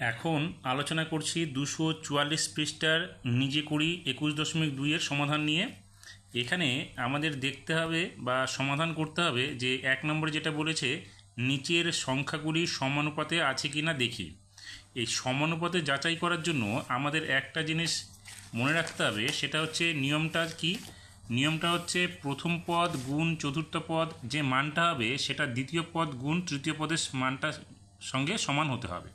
এখন আলোচনা করছি দুশো চুয়াল্লিশ পৃষ্ঠার নিজে করি একুশ দশমিক দুইয়ের সমাধান নিয়ে। এখানে আমাদের দেখতে হবে বা সমাধান করতে হবে যে এক নম্বরে যেটা বলেছে, নিচের সংখ্যাগুলি সমানুপাতে আছে কি না দেখি। এই সমানুপাতে যাচাই করার জন্য আমাদের একটা জিনিস মনে রাখতে হবে, সেটা হচ্ছে নিয়মটা কি? নিয়মটা হচ্ছে প্রথম পদ গুণ চতুর্থ পদ, যে মানটা হবে সেটা দ্বিতীয় পদ গুণ তৃতীয় পদের মানটা সঙ্গে সমান হতে হবে।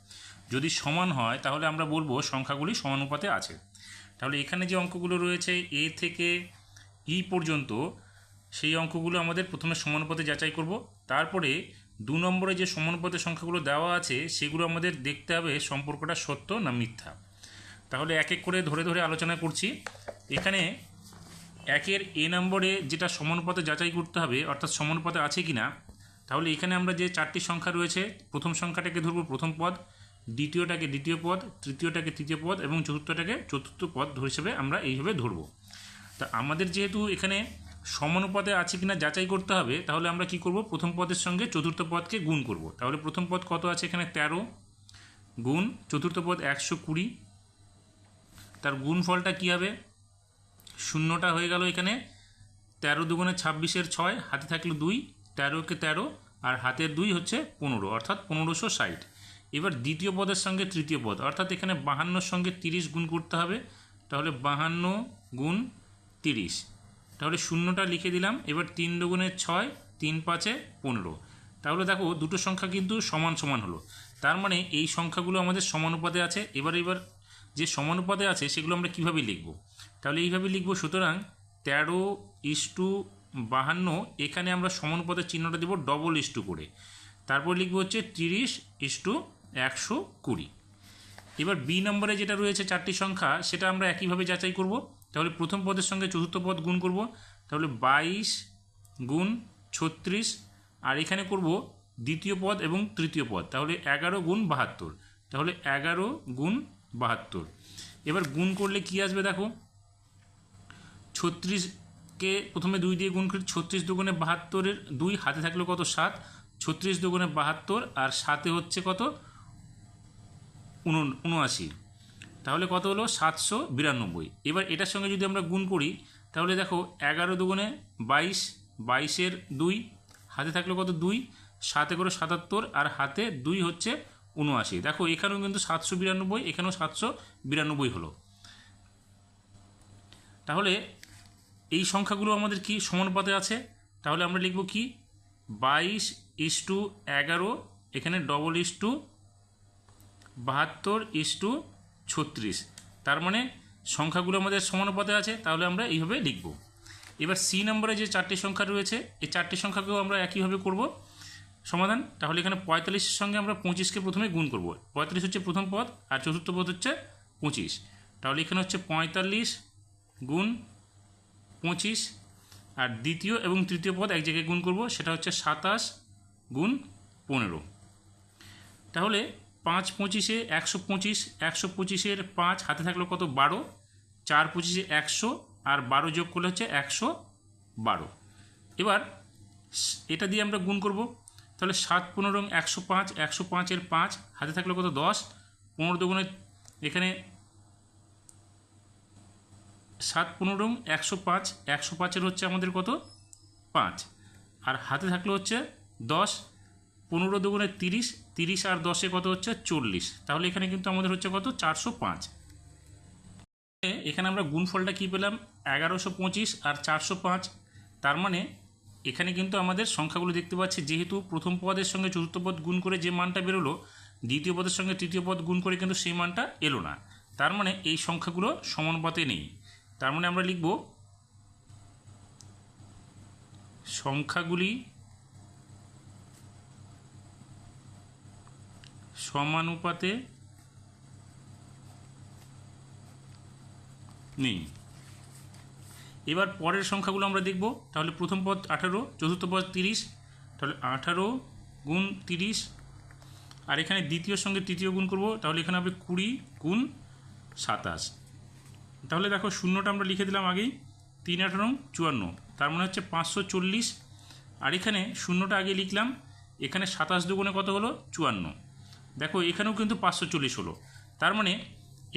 যদি সমান হয়, তাহলে আমরা বলব সংখ্যাগুলি সমানুপাতে আছে। তাহলে এখানে যে অঙ্কগুলো রয়েছে, এ থেকে ই পর্যন্ত সেই অঙ্কগুলো আমাদের প্রথমে সমানুপাতে যাচাই করব। তারপরে দু নম্বরে যে সমানুপাতের সংখ্যাগুলো দেওয়া আছে, সেগুলো আমাদের দেখতে হবে সম্পর্কটা সত্য না মিথ্যা। তাহলে এক এক করে ধরে ধরে আলোচনা করছি। এখানে একের এ নম্বরে যেটা সমানুপাতে যাচাই করতে হবে, অর্থাৎ সমানুপাতে আছে কি না তাহলে এখানে আমরা যে চারটি সংখ্যা রয়েছে, প্রথম সংখ্যাটাকে ধরবো প্রথম পদ। দ্বিতীয়টাকে দ্বিতীয় পদ, তৃতীয়টাকে তৃতীয় পদ এবং চতুর্থটাকে চতুর্থ পদ হিসেবে আমরা এইভাবে ধরবো। তা আমাদের যেহেতু এখানে সমানুপাতে আছে কিনা যাচাই করতে হবে, তাহলে আমরা কি করব? প্রথম পদের সঙ্গে চতুর্থ পদকে গুণ করব। তাহলে প্রথম পদ কত আছে এখানে? তেরো। গুণ, চতুর্থ পদ একশো কুড়ি। তার গুণফলটা কী হবে? শূন্যটা হয়ে গেল এখানে। তেরো দুগুণে ছাব্বিশের ছয়, হাতে থাকল দুই। তেরোকে তেরো, আর হাতের দুই হচ্ছে পনেরো, অর্থাৎ পনেরোশো ষাট। এবার দ্বিতীয় পদের সঙ্গে তৃতীয় পদ, অর্থাৎ এখানে বাহান্নর সঙ্গে তিরিশ গুণ করতে হবে, তাহলে বাহান্ন গুণ তিরিশ। তাহলে শূন্যটা লিখে দিলাম, এবার তিন দুগুণে ছয়, তিন পাঁচে পনেরো। তাহলে দেখো দুটো সংখ্যা কিন্তু সমান সমান হলো। তার মানে এই সংখ্যাগুলো আমাদের সমানুপাতে আছে। এবার এবার যে সমানুপাতে আছে সেগুলো আমরা কীভাবে লিখব? তাহলে এইভাবে লিখব, সুতরাং তেরো ইস্টু বাহান্ন, এখানে আমরা সমানুপাতের চিহ্নটা দেবো ডবল ইস্টু করে। তারপর লিখব হচ্ছে তিরিশ ইস্টু একশো কুড়ি। এবার বি নম্বরে যেটা রয়েছে চারটি সংখ্যা, সেটা আমরা একইভাবে যাচাই করব। তাহলে প্রথম পদের সঙ্গে চতুর্থ পদ গুণ করব। তাহলে বাইশ গুণ ছত্রিশ, আর এখানে করব দ্বিতীয় পদ এবং তৃতীয় পদ। তাহলে এগারো গুণ বাহাত্তর। তাহলে এগারো গুণ বাহাত্তর। এবার গুণ করলে কি আসবে দেখো? ছত্রিশকে প্রথমে দুই দিয়ে গুণ করি, ছত্রিশ দুগুণে বাহাত্তরের দুই, হাতে থাকল কত? সাত। ছত্রিশ দুগুণে বাহাত্তর, আর সাতে হচ্ছে কত? উনআশি। তাহলে কত হলো? সাতশো বিরানব্বই। এবার এটার সঙ্গে যদি আমরা গুণ করি, তাহলে দেখো এগারো দুগুণে বাইশ, বাইশের দুই, হাতে থাকল কত? দুই। সাতে করে সাতাত্তর আর হাতে দুই হচ্ছে উনআশি। দেখো এখানেও কিন্তু সাতশো বিরানব্বই, এখানেও সাতশো বিরানব্বই হলো। তাহলে এই সংখ্যাগুলো আমাদের কি সমানুপাতে আছে? তাহলে আমরা লিখব কি? বাইশ ইস টু এগারো, এখানে ডবল ইস টু বাহাত্তর ইস টু ছত্রিশ। তার মানে সংখ্যাগুলো আমাদের সমানুপাতে আছে, তাহলে আমরা এইভাবে লিখব। এবার সি নম্বরে যে চারটি সংখ্যা রয়েছে, এই চারটি সংখ্যাকেও আমরা একইভাবে করব। সমাধান, তাহলে এখানে পঁয়তাল্লিশের সঙ্গে আমরা পঁচিশকে প্রথমে গুণ করব। পঁয়তাল্লিশ হচ্ছে প্রথম পদ, আর চতুর্থ পদ হচ্ছে পঁচিশ। তাহলে এখানে হচ্ছে পঁয়তাল্লিশ গুণ পঁচিশ, আর দ্বিতীয় এবং তৃতীয় পদ এক জায়গায় গুণ করব, সেটা হচ্ছে সাতাশ গুণ পনেরো। তাহলে পাঁচ পঁচিশে একশো পঁচিশ, একশো পঁচিশের পাঁচ, হাতে থাকল কত? বারো। চার পঁচিশে একশো আর বারো যোগ করলে হচ্ছে একশো বারো। এবার এটা দিয়ে আমরা গুণ করব। তাহলে সাত পনেরো একশো পাঁচ, একশো পাঁচের পাঁচ, হাতে থাকল কত? দশ। পনেরো দুগুণে এখানে সাত পনেরো একশো পাঁচ, একশো পাঁচের হচ্ছে আমাদের কত? পাঁচ। আর হাতে থাকলে হচ্ছে দশ পনেরো দুগুণে তিরিশ তিরিশ আর দশে কত হচ্ছে? চল্লিশ। তাহলে এখানে কিন্তু আমাদের হচ্ছে কত? চারশো পাঁচ। এখানে আমরা গুণফলটা কী পেলাম? এগারোশো পঁচিশ আর চারশো পাঁচ। তার মানে এখানে কিন্তু আমাদের সংখ্যাগুলো দেখতে পাচ্ছি, যেহেতু প্রথম পদের সঙ্গে চতুর্থ পদ গুণ করে যে মানটা বেরোলো, দ্বিতীয় পদের সঙ্গে তৃতীয় পদ গুণ করে কিন্তু সেই মানটা এলো না। তার মানে এই সংখ্যাগুলো সমানুপাতে নেই। তার মানে আমরা লিখব, সংখ্যাগুলি সমানুপাতে নেই। এবার পরের সংখ্যাগুলো আমরা দেখব। তাহলে প্রথম পদ আঠারো, চতুর্থ পদ তিরিশ, তাহলে আঠারো গুণ তিরিশ। আর এখানে দ্বিতীয় সঙ্গে তৃতীয় গুণ করব, তাহলে এখানে হবে কুড়ি গুণ সাতাশ। তাহলে দেখো শূন্যটা আমরা লিখে দিলাম আগেই, তিন আঠারো, চুয়ান্ন। তার মানে হচ্ছে পাঁচশো চল্লিশ। আর এখানে শূন্যটা আগে লিখলাম, এখানে সাতাশ দুগুণে কত হলো? চুয়ান্ন। দেখো, এখানেও কিন্তু পাঁচশো চল্লিশ হলো। তার মানে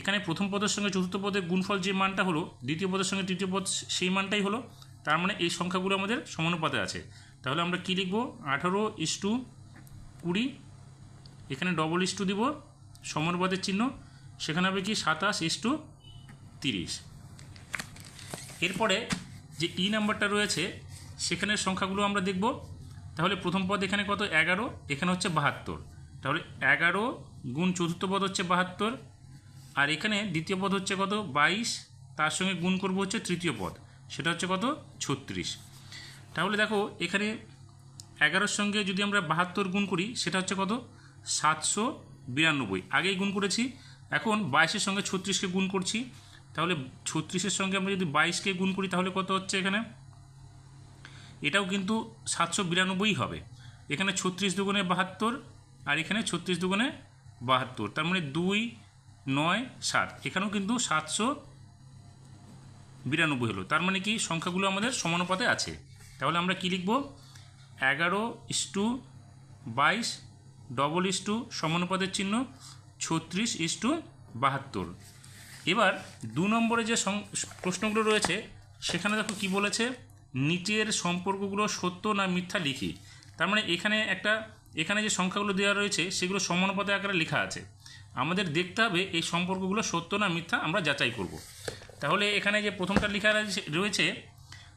এখানে প্রথম পদের সঙ্গে চতুর্থ পদের গুণফল যে মানটা হলো, দ্বিতীয় পদের সঙ্গে তৃতীয় পদ সেই মানটাই হলো, তার মানে এই সংখ্যাগুলো আমাদের সমানুপাতে আছে। তাহলে আমরা কী লিখব? আঠারো ইস টু কুড়ি, এখানে ডবল ইস টু দিব, সমানুপাতের চিহ্ন, সেখানে হবে কি সাতাশ ইস টু তিরিশ। এরপরে যে ই নাম্বারটা রয়েছে, সেখানের সংখ্যাগুলো আমরা দেখব। তাহলে প্রথম পদ এখানে কত? এগারো, এখানে হচ্ছে বাহাত্তর। তাহলে এগারো গুণ চতুর্থ পদ হচ্ছে বাহাত্তর, আর এখানে দ্বিতীয় পদ হচ্ছে কত? বাইশ। তার সঙ্গে গুণ করব হচ্ছে তৃতীয় পদ। সেটা হচ্ছে কত? ছত্রিশ। তাহলে দেখো, এখানে এগারোর সঙ্গে যদি আমরা বাহাত্তর গুণ করি, সেটা হচ্ছে কত? সাতশো বিরানব্বই। আগেই গুণ করেছি। এখন বাইশের সঙ্গে ছত্রিশকে গুণ করছি। তাহলে ছত্রিশের সঙ্গে আমরা যদি বাইশকে গুণ করি, তাহলে কত হচ্ছে এখানে? এটাও কিন্তু সাতশো বিরানব্বই হবে। এখানে ছত্রিশ দুগুণে বাহাত্তর আর এখানে ছত্রিশ দুগুণে বাহাত্তর, তার মানে দুই নয় সাত। এখানেও কিন্তু সাতশো বিরানব্বই হলো। তার মানে কি সংখ্যাগুলো আমাদের সমানুপাতে আছে। তাহলে আমরা কি লিখব? এগারো ইস টু বাইশ, ডবল ইস টু সমানুপাতের চিহ্ন, ছত্রিশ ইস টু বাহাত্তর। এবার দু নম্বরে যে প্রশ্নগুলো রয়েছে, সেখানে দেখো কি বলেছে? নিচের সম্পর্কগুলো সত্য না মিথ্যা লিখি। তার মানে এখানে একটা এখানে যে সংখ্যাগুলো দেওয়া রয়েছে, সেগুলো সমানুপাতে আকারে লেখা আছে। আমাদের দেখতে হবে এই সম্পর্কগুলো সত্য না মিথ্যা, আমরা যাচাই করব। তাহলে এখানে যে প্রথমটা লেখা রয়েছে-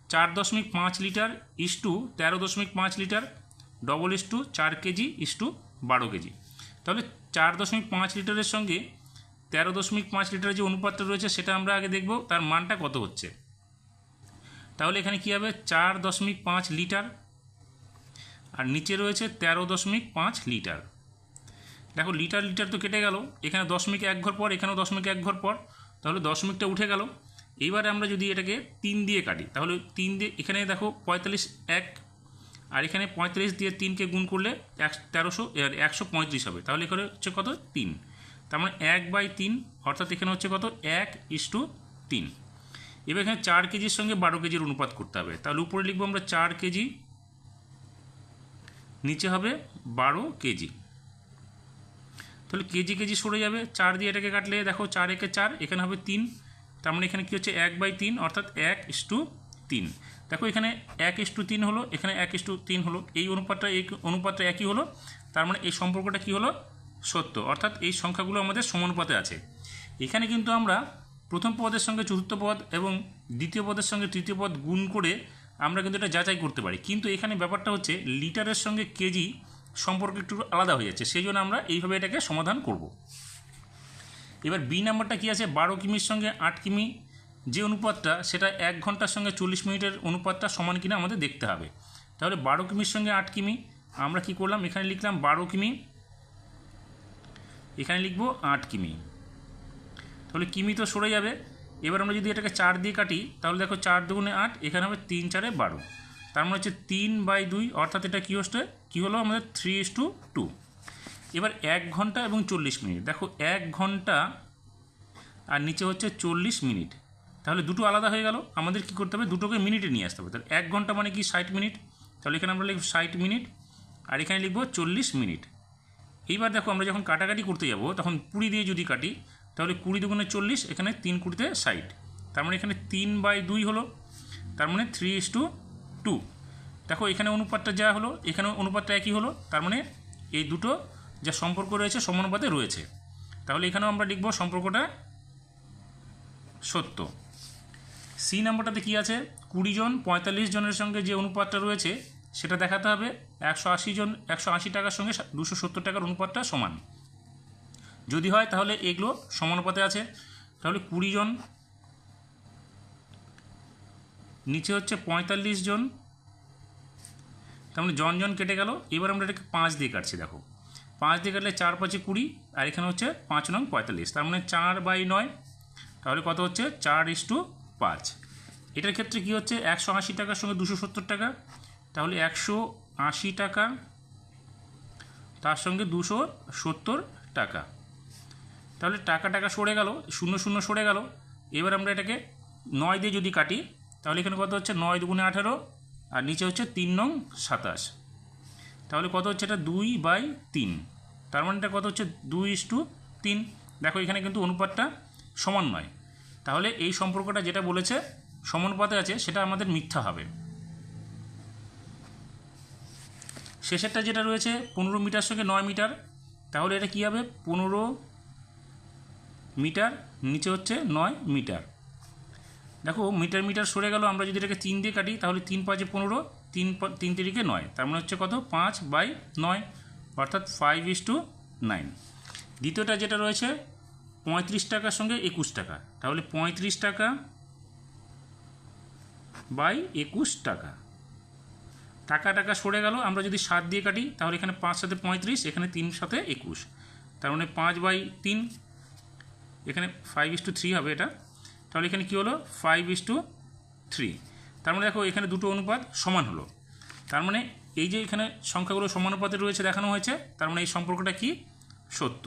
চার দশমিক পাঁচ লিটার ইস টু তেরো দশমিক পাঁচ লিটার, ডবল ইস টু চার কেজি, ইস টু বারো কেজি। তাহলে চার দশমিক পাঁচ লিটারের সঙ্গে তেরো দশমিক পাঁচ লিটারের যে অনুপাতটা রয়েছে, সেটা আমরা আগে দেখব, তার মানটা কত হচ্ছে। তাহলে এখানে কী হবে? চার দশমিক পাঁচ লিটার আর নিচে রয়েছে তেরো দশমিক পাঁচ লিটার। দেখো লিটার লিটার তো কেটে গেল। এখানে দশমিক এক ঘর পর, এখানেও দশমিক এক ঘর পর। তাহলে দশমিকটা উঠে গেল। এইবারে আমরা যদি এটাকে তিন দিয়ে কাটি, তাহলে তিন দিয়ে, এখানে দেখো পঁয়তাল্লিশ এক, আর এখানে পঁয়তাল্লিশ দিয়ে তিনকে গুণ করলে এক, তেরোশো একশো পঁয়ত্রিশ হবে। তাহলে এখানে হচ্ছে কত? তিন। তার মানে এক বাই তিন, অর্থাৎ এখানে হচ্ছে কত? এক ইস টু তিন। এবার এখানে চার কেজির সঙ্গে বারো কেজির অনুপাত করতে হবে। তাহলে উপরে লিখব আমরা চার কেজি নিচে হবে বারো কেজি। তাহলে কেজি কেজি সরে যাবে, চার দিয়ে এটাকে কাটলে, দেখো চার একে চার, এখানে হবে তিন। তার মানে এখানে কী হচ্ছে, এক বাই তিন, অর্থাৎ এক ইস টু তিন। দেখো এখানে এক ইস টু তিন হলো, এখানে এক ইস টু তিন হলো, এই অনুপাতটা এই অনুপাতটা একই হলো, তার মানে এই সম্পর্কটা কী হলো, সত্য। অর্থাৎ এই সংখ্যাগুলো আমাদের সমানুপাতে আছে। এখানে কিন্তু আমরা প্রথম পদের সঙ্গে চতুর্থ পদ এবং দ্বিতীয় পদের সঙ্গে তৃতীয় পদ গুণ করে আমরা কিন্তু এটা যাচাই করতে পারি। কিন্তু এখানে ব্যাপারটা হচ্ছে, লিটারের সঙ্গে কেজি সম্পর্ক একটু আলাদা হয়ে যাচ্ছে। সেই জন্য আমরা এইভাবে এটাকে সমাধান করব। এবার বি নাম্বারটা কী আছে? বারো কিমির সঙ্গে আট কিমি। যে অনুপাতটা, সেটা এক ঘণ্টার সঙ্গে চল্লিশ মিনিটের অনুপাতটা সমান কিনা আমাদের দেখতে হবে। তাহলে বারো কিমির সঙ্গে আট কিমি, আমরা কি করলাম? এখানে লিখলাম বারো কিমি। এখানে লিখব আট কিমি। তাহলে কিমি তো সরে যাবে। এবার আমরা যদি এটাকে চার দিয়ে কাটি, তাহলে দেখো চার দুগুণে আট, এখানে হবে তিন চারে বারো। তার মানে হচ্ছে তিন বাই দুই, অর্থাৎ এটা কী হচ্ছে? কী হলো? আমাদের থ্রি ইস টু টু এবার এক ঘণ্টা এবং চল্লিশ মিনিট। দেখো এক ঘণ্টা আর নিচে হচ্ছে চল্লিশ মিনিট। তাহলে দুটো আলাদা হয়ে গেল। আমাদের কি করতে হবে? দুটোকে মিনিটে নিয়ে আসতে হবে। তাহলে এক ঘণ্টা মানে কি? ষাট মিনিট। তাহলে এখানে আমরা লিখব ষাট মিনিট। আর এখানে লিখব চল্লিশ মিনিট। এইবার দেখো আমরা যখন কাটাকাটি করতে যাব, তখন কুড়ি দিয়ে যদি কাটি তাহলে কুড়ি দুগুণে চল্লিশ, এখানে তিন কুড়িতে ষাট। তার মানে এখানে তিন বাই দুই হলো, তার মানে থ্রি ইস টু টু দেখো এখানে অনুপাতটা যা হলো, এখানে অনুপাতটা একই হলো, তার মানে এই দুটো যা সম্পর্ক রয়েছে সমানুপাতে রয়েছে। তাহলে এখানেও আমরা লিখব সম্পর্কটা সত্য। সি নাম্বারটাতে কী আছে? কুড়ি জন, পঁয়তাল্লিশ জনের সঙ্গে যে অনুপাতটা রয়েছে, সেটা দেখাতে হবে। একশো আশি জন, একশো আশি টাকার সঙ্গে দুশো সত্তর টাকার অনুপাতটা সমান। যদি হয় তাহলে এগুলো সমানুপাতে আছে। তাহলে কুড়ি জন, নিচে হচ্ছে পঁয়তাল্লিশ জন। তার মানে জন জন কেটে গেল। এবার আমরা এটাকে পাঁচ দিয়ে কাটছি, দেখো। পাঁচ দিয়ে কাটলে চার পাঁচে কুড়ি, আর এখানে হচ্ছে পাঁচ নং পঁয়তাল্লিশ। তার মানে চার বাই নয়, তাহলে কত হচ্ছে? চার ইস টু পাঁচ। এটার ক্ষেত্রে কী হচ্ছে? একশো আশি টাকার সঙ্গে দুশো সত্তর টাকা। তাহলে একশো আশি টাকা, তার সঙ্গে দুশো সত্তর টাকা। তাহলে টাকা টাকা সরে গেল, শূন্য শূন্য সরে গেল। এবার আমরা এটাকে নয় দিয়ে যদি কাটি, তাহলে এখানে কত হচ্ছে? নয় দুগুণে আঠেরো, আর নিচে হচ্ছে তিন নং সাতাশ। তাহলে কত হচ্ছে এটা? দুই বাই তিন। তার মানে এটা কত হচ্ছে? দুই ইস টু তিন। দেখো, এখানে কিন্তু অনুপাতটা সমান নয়। তাহলে এই সম্পর্কটা যেটা বলেছে, সমানুপাতে আছে, সেটা আমাদের মিথ্যা হবে। শেষেরটা যেটা রয়েছে, পনেরো মিটার সঙ্গে নয় মিটার। তাহলে এটা কী হবে? পনেরো মিটার, নিচে হচ্ছে নয় মিটার। দেখো, মিটার মিটার সরে গেল, আমরা যদি এটাকে তিন দিয়ে কাটি, তাহলে তিন পাঁচে পনেরো, তিন তিন তিরিকে নয়। তার মানে হচ্ছে কত? পাঁচ বাই নয়, অর্থাৎ ফাইভ ইস টু নাইন দ্বিতীয়টা যেটা রয়েছে, পঁয়ত্রিশ টাকার সঙ্গে একুশ টাকা। তাহলে পঁয়ত্রিশ টাকা বাই একুশ টাকা। টাকা টাকা সরে গেল, আমরা যদি সাত দিয়ে কাটি, তাহলে এখানে পাঁচ সাথে পঁয়ত্রিশ, এখানে তিন সাথে একুশ। তার মানে পাঁচ বাই তিন এখানে ফাইভ ইস টু থ্রি হবে এটা। তাহলে এখানে কী হলো? ফাইভ ইস টু থ্রি তার মানে দেখো এখানে দুটো অনুপাত সমান হলো। তার মানে এই যে এখানে সংখ্যাগুলো সমানুপাতে রয়েছে দেখানো হয়েছে, তার মানে এই সম্পর্কটা কি? সত্য।